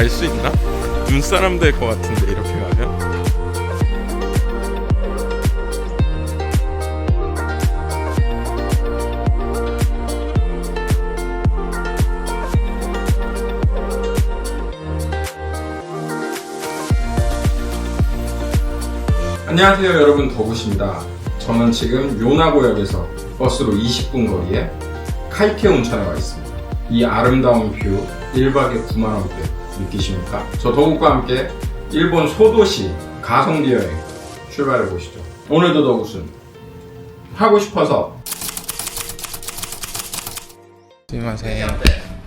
갈 수 있나? 눈사람 될 것 같은데 이렇게 가면? 안녕하세요 여러분 더굿입니다 저는 지금 요나고역에서 버스로 20분 거리에 카이케 온천에 와 있습니다 이 아름다운 뷰 1박에 9만원대 느끼십니까? 저 더욱과 함께 일본 소도시 가성비 여행 출발해 보시죠. 오늘도 더욱은 하고 싶어서 네, 안녕하세요.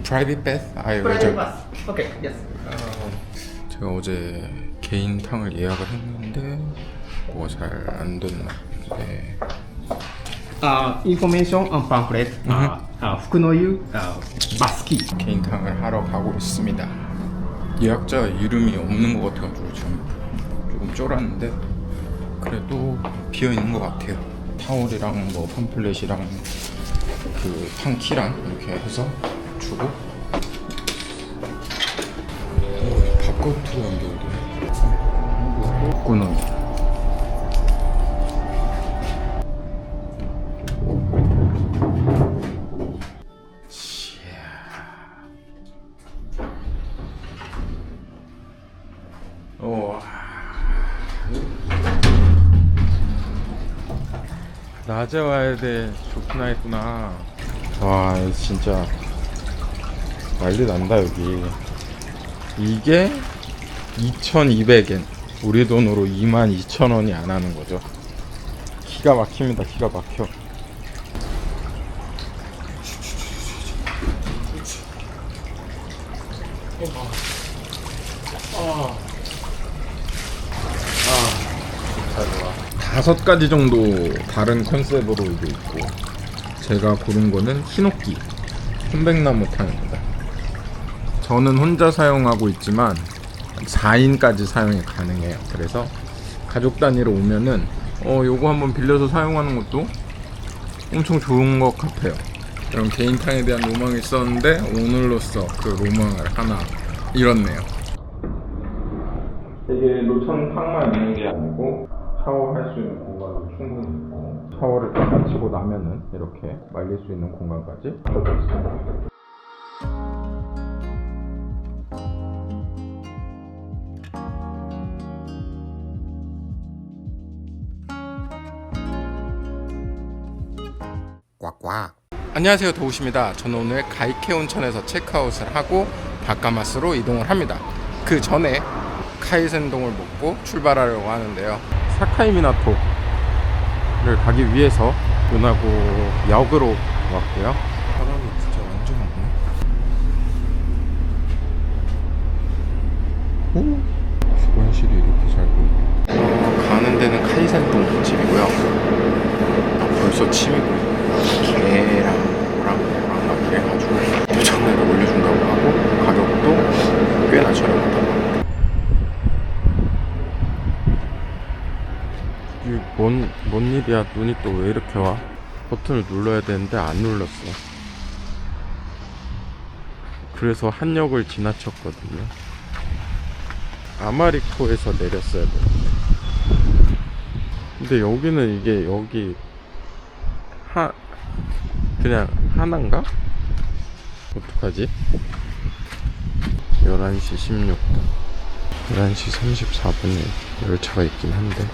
프라이빗 베스? 아 이거 저 오케이, 예스. 제가 어제 개인 탕을 예약을 했는데 뭐가 잘 안 됐나 네. Uh, information on pamphlet. 아, 음. 아, 개인 탕을 하러 가고 있습니다. 예약자 이름이 없는 것 같아가지고 지금 조금 쫄았는데 그래도 비어 있는 것 같아요 타월이랑 뭐 팜플렛이랑 그 탕키랑 이렇게 해서 주고 오, 바깥으로 연결돼 Fukunoyu. 오. 낮에 와야 돼. 좋구나 했구나. 와, 진짜 난리 난다 여기. 이게 2,200엔. 우리 돈으로 22,000원이 안 하는 거죠. 기가 막힙니다. 기가 막혀. 다섯 가지 정도 다른 컨셉으로 이게 있고 제가 고른 거는 히노키 편백나무 탕입니다. 저는 혼자 사용하고 있지만 4인까지 사용이 가능해요. 그래서 가족 단위로 오면은 어 요거 한번 빌려서 사용하는 것도 엄청 좋은 것 같아요. 그럼 개인 탕에 대한 로망이 있었는데 오늘로써 그 로망을 하나 이뤘네요. 이게 노천 탕만 있는 게 아니고 샤워할 수 있는 공간도 충분히 있고 샤워를 딱 마치고 나면은 이렇게 말릴 수 있는 공간까지 갖춰져 있습니다. 꽉꽉. 안녕하세요 도우십니다. 저는 오늘 가이케 온천에서 체크아웃을 하고 바카마스로 이동을 합니다. 그 전에 카이센동을 먹고 출발하려고 하는데요. 사카이 미나토를 가기 위해서 요나고 역으로 왔고요. 사람이 진짜 완전 많네. 오, 주변실이 이렇게 잘. 어, 가는 데는 카이센동 집이고요. 아, 벌써 침이 보여. 개랑 뭐랑 뭐랑 막 이래가지고 도착내를 올려준다고 하고 가격도 꽤나 저렴하다고 합니다. 이게 뭔, 뭔 일이 야? 눈이 또 왜 이렇게 와? 버튼을 눌러야 되는데 안 눌렀어. 그래서 한 역을 지나쳤거든요. 아마리코에서 내렸어야 되는데. 근데 여기는 이게 여기 하 그냥 하나인가? 어떡하지? 11시 16분 11시 34분에 열차가 있긴 한데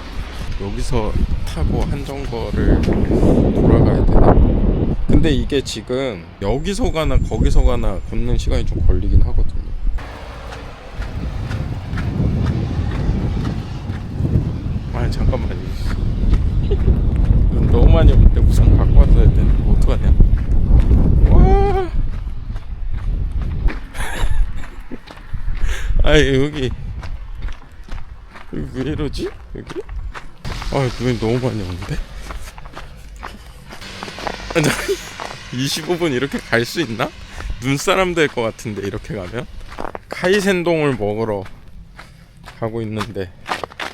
여기서 타고 한정거를 돌아가야 되나? 근데 이게 지금 여기서 가나 거기서 가나 걷는 시간이 좀 걸리긴 하거든요. 아 잠깐만요. 눈 너무 많이 오는데 우산 갖고 왔어야 되는데 뭐 어떡하냐? 와! 아 여기. 왜 이러지? 여기 아 눈이 너무 많이 오는데 아니, 25분 이렇게 갈 수 있나 눈사람 될 것 같은데 이렇게 가면 카이센동을 먹으러 가고 있는데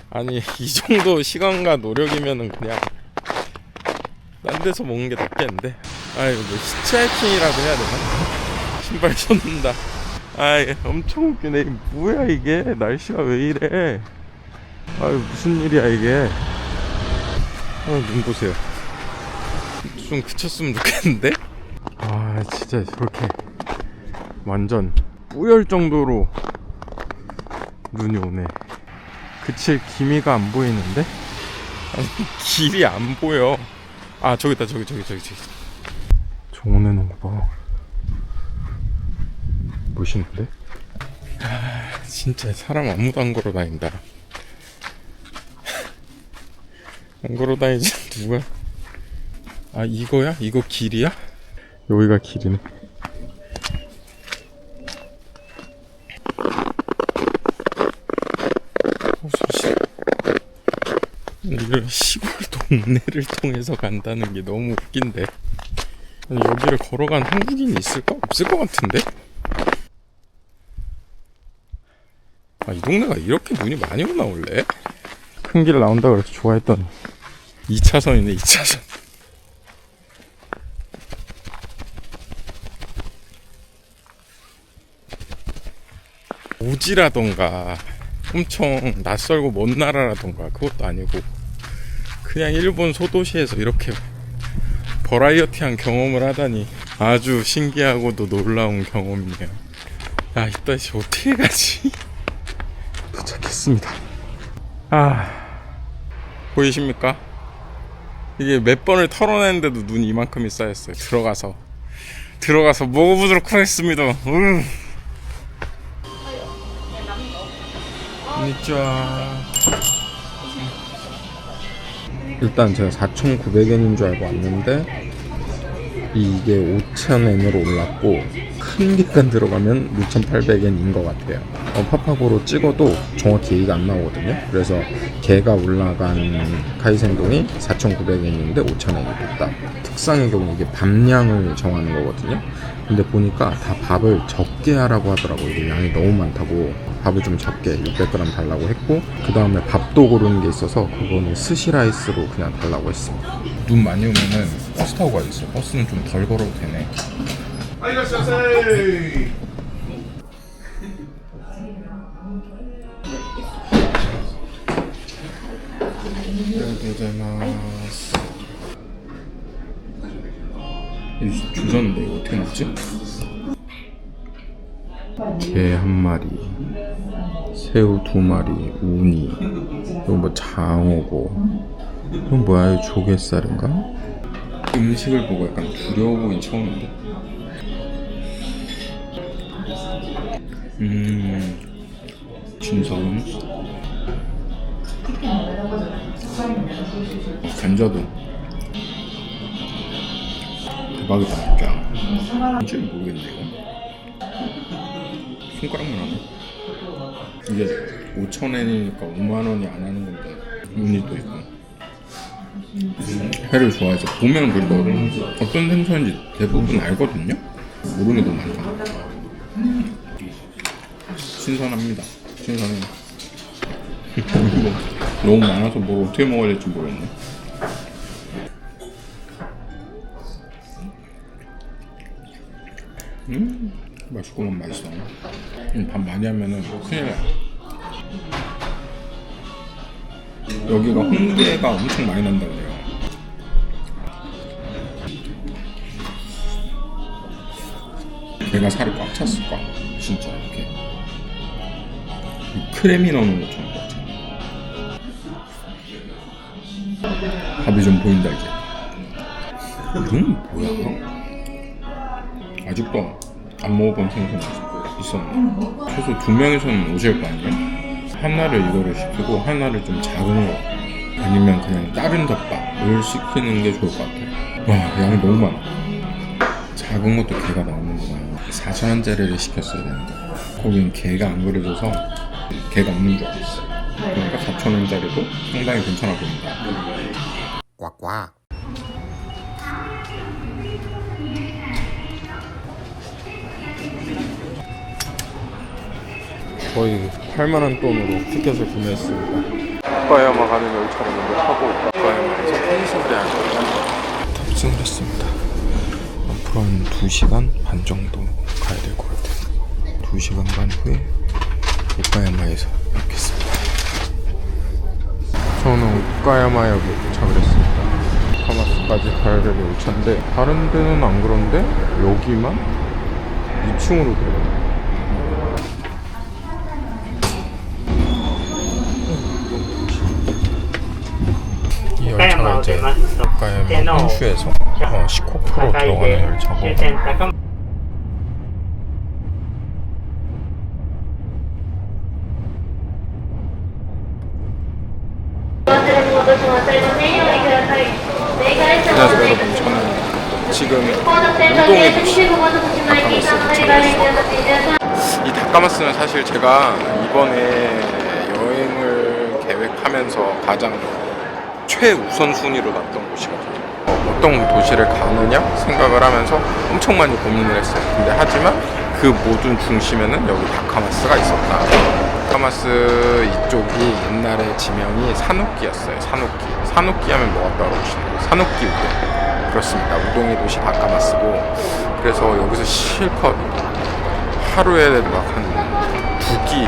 아니 이 정도 시간과 노력이면은 그냥 딴 데서 먹는 게 낫겠는데 아 이거 뭐 히치하이킹이라고 해야 되나? 신발 젖는다. 아 이게 엄청 웃기네. 뭐야 이게 날씨가 왜 이래? 아유 무슨 일이야 이게? 아 눈 보세요. 좀 그쳤으면 좋겠는데? 아 진짜 저렇게 완전 뿌열 정도로 눈이 오네. 그칠 기미가 안 보이는데? 아니 길이 안 보여. 아 저기 있다 저기 저기 저기 저기. 정원해 놓은 거 봐. 멋있는데? 아 진짜 사람 아무도 안 걸어 다닌다. 안 걸어 다니지 누가? 아 이거야? 이거 길이야? 여기가 길이네. 어, 이런 시골 동네를 통해서 간다는 게 너무 웃긴데. 여기를 걸어간 한국인이 있을까? 없을 것 같은데? 아, 이 동네가 이렇게 눈이 많이 오나, 원래? 큰 길 나온다 그래서 좋아했더니. 2차선이네, 2차선. 오지라던가, 엄청 낯설고 먼 나라라던가, 그것도 아니고, 그냥 일본 소도시에서 이렇게 버라이어티한 경험을 하다니 아주 신기하고도 놀라운 경험이네요. 야, 이따 씨 어떻게 가지? 도착했습니다. 아, 보이십니까? 이게 몇 번을 털어냈는데도 눈이 이만큼이 쌓였어요. 들어가서. 들어가서 먹어보도록 하겠습니다. 음. 일단 제가 4,900엔인 줄 알고 왔는데 이게 5,000엔으로 올랐고 큰 게간 들어가면 6,800엔인 것 같아요. 어, 파파고로 찍어도 정확히 얘기가 안 나오거든요. 그래서 개가 올라간 카이센동이 4,900엔인데 5,000엔이 됐다. 특상의 경우 이게 밥량을 정하는 거거든요. 근데 보니까 다 밥을 적게 하라고 하더라고요. 이게 양이 너무 많다고 밥을 좀 적게 600g 달라고 했고 그 다음에 밥도 고르는 게 있어서 그거는 스시라이스로 그냥 달라고 했습니다. 눈 많이 오면은 버스 타고 가야겠어요. 버스는 좀 덜 걸어도 되네. 고자마스. 이 주전인데 이거 어떻게 먹지? 게 한 마리, 새우 두 마리, 우니, 이거 뭐 장어고, 이건 뭐야? 이거 조개살인가? 음식을 보고 약간 두려워 보긴 처음인데. 음, 진성. 간자도 대박이다 진짜. 진짜 모르겠네 이거. 손가락만 하네. 이게 5천엔이니까 5만 원이 안 하는 건데 운이 또 있고. 음, 회를 좋아해서 보면 그래도 어떤 생선인지 대부분 알거든요. 모르는 게 너무 많다. 신선합니다. 신선해. 뭐, 너무 많아서 뭘 어떻게 먹어야 될지 모르겠네. 음, 맛있구만 맛있어. 음, 밥 많이 하면은 큰일 나. 여기가 홍게가 엄청 많이 난다고 해요. 걔가 살이 꽉 찼을까? 진짜 이렇게. 이 크레미 넣는 것처럼 같아. 밥이 좀 보인다 이제. 이건 뭐야? 아직도 안 먹어본 생선 있었네. 최소 두 명이서는 오실 거 아니에요? 하나를 이거를 시키고 하나를 좀 작은 거 아니면 그냥 다른 덮밥을 시키는 게 좋을 것 같아요. 와 양이 너무 많아. 작은 것도 게가 나오는구나. 4,000원짜리를 시켰어야 되는데 거긴 게가 안 그려져서 게가 없는 줄 알았어. 그러니까 4,000원짜리도 상당히 괜찮아 보인다. 꽉꽉. 거의 8만원 돈으로 티켓을 구매했습니다. 오카야마 가는 열차를 먼저 타고 오카야마에서 편의점에 앉아서 탑승을 했습니다. 한 2시간 반 정도 가야 될 것 같아요. 2시간 반 후에 오카야마에서 뵙겠습니다. 저는 오카야마역에 도착을 했습니다. 카마스까지 가야 되게 5차인데 다른 데는 안 그런데 여기만 2층으로 들어가요. 이 열차가 이제 오카야마 혼슈에서 어, 시코쿠로 들어가는 열차고 지금 우동에 이 다카마스는 사실 제가 이번에 여행을 계획하면서 가장 최우선 순위로 놨던 곳이거든요. 어, 어떤 도시를 가느냐 생각을 하면서 엄청 많이 고민을 했어요. 근데 하지만 그 모든 중심에는 여기 다카마스가 있었다. 다카마스 이쪽이 옛날에 지명이 산옥기였어요. 산옥기. 산옥기 하면 뭐가 떠오르시나요? 산옥기 우동. 그렇습니다. 우동이 도시 바까마 쓰고 그래서 여기서 실컷 하루에 막 한 두 끼,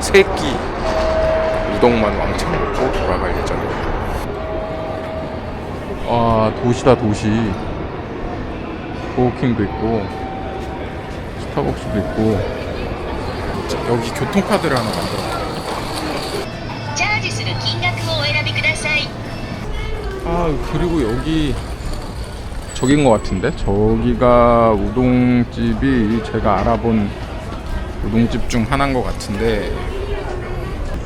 세 끼 우동만 왕창 먹고 돌아갈 예정입니다. 아 도시다 도시. 호킹도 있고 스타벅스도 있고 자, 여기 교통카드를 하나 만들어. 아 그리고 여기 저긴 것 같은데? 저기가 우동집이 제가 알아본 우동집 중 하나인 것 같은데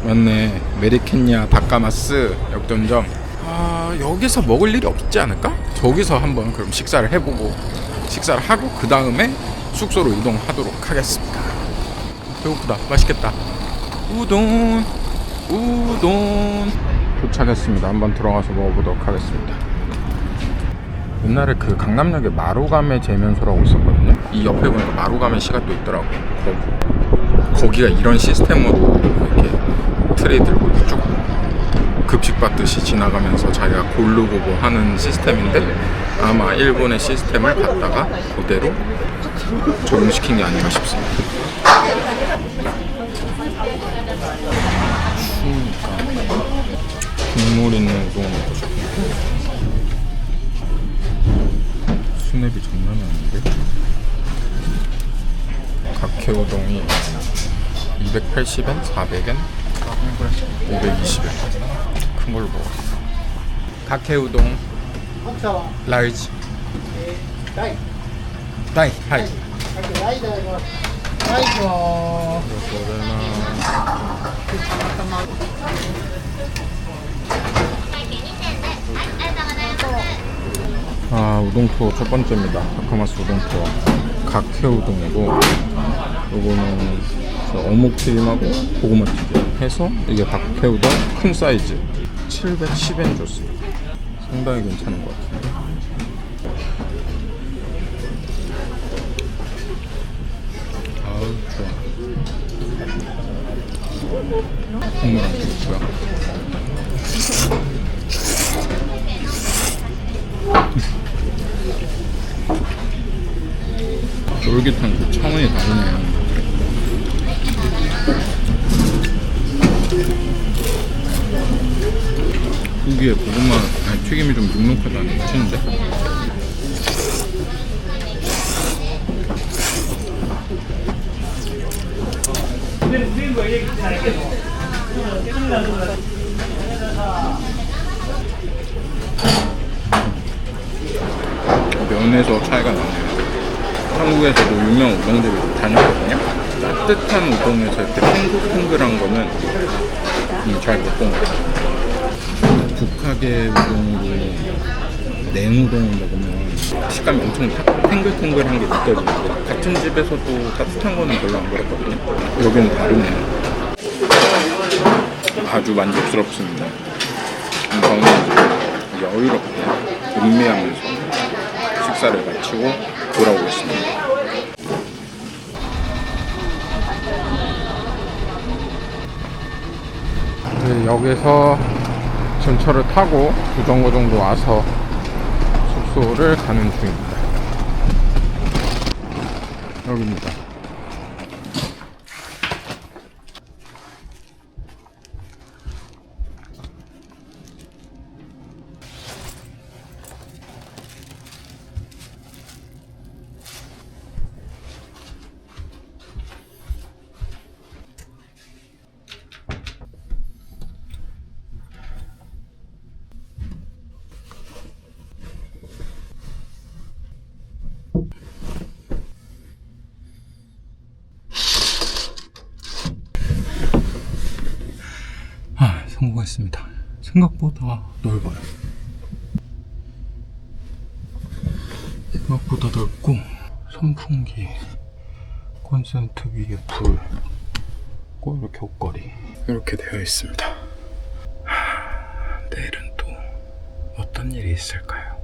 맞네. 메리켄야 다카마스 역전점. 아 여기서 먹을 일이 없지 않을까? 저기서 한번 그럼 식사를 해보고 식사를 하고 그 다음에 숙소로 이동하도록 하겠습니다. 배고프다. 맛있겠다. 우동 우동. 도착했습니다. 한번 들어가서 먹어보도록 하겠습니다. 옛날에 그 강남역에 마루가메 재면소라고 있었거든요. 이 옆에 보니까 마루가메 시가 또 있더라고. 거기. 거기가 이런 시스템으로 이렇게 트레이 들고 쭉 급식 받듯이 지나가면서 자기가 고르고 뭐 하는 시스템인데 아마 일본의 시스템을 갖다가 그대로 적용시킨 게 아닌가 싶습니다. 국물 있는 우동 수납이 장난이 아닌데? 각회 우동이 280엔, 400엔, 520엔. 큰 걸로 먹어. 각회 우동. 라이지 다이 하이. 아 우동 투어 첫 번째입니다. 다카마스 우동 투어 각회 우동이고 요거는 저 어묵 튀김하고 고구마 튀김 해서 이게 각회 우동 큰 사이즈 710엔 줬습니다. 상당히 괜찮은 것 같은데. 아우 좋아. 국물 안 좋고요. 쫄깃한 그 차원이 다르네요. 고기에 고구마 아니, 튀김이 좀 눅눅하다 미치는데? 면에서 차이가 나네요. 한국에서도 유명 우동집을 좀 다녔거든요. 따뜻한 우동에서 이렇게 탱글탱글한 거는 음, 잘못 본 것 같아요. 북하계 우동으로 냉우동을 먹으면 식감이 엄청 타- 탱글탱글한 게 느껴지는데 같은 집에서도 따뜻한 거는 별로 안 그랬거든요. 여기는 다르네요. 아주 만족스럽습니다. 음, 저는 여유롭게 음미하면서 식사를 마치고 돌아오겠습니다. 네, 여기서 전철을 타고 부정거 정도 와서 숙소를 가는 중입니다. 여기입니다. 아, 성공했습니다. 생각보다 넓어요. 생각보다 넓고 선풍기, 콘센트 위에 불, 꼭 이렇게 옷걸이 이렇게 되어 있습니다. 하, 내일은 또 어떤 일이 있을까요?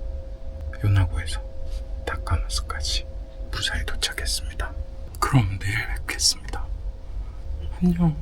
요나고에서 다카마스까지 무사히 도착했습니다. 그럼 내일 뵙겠습니다. 안녕.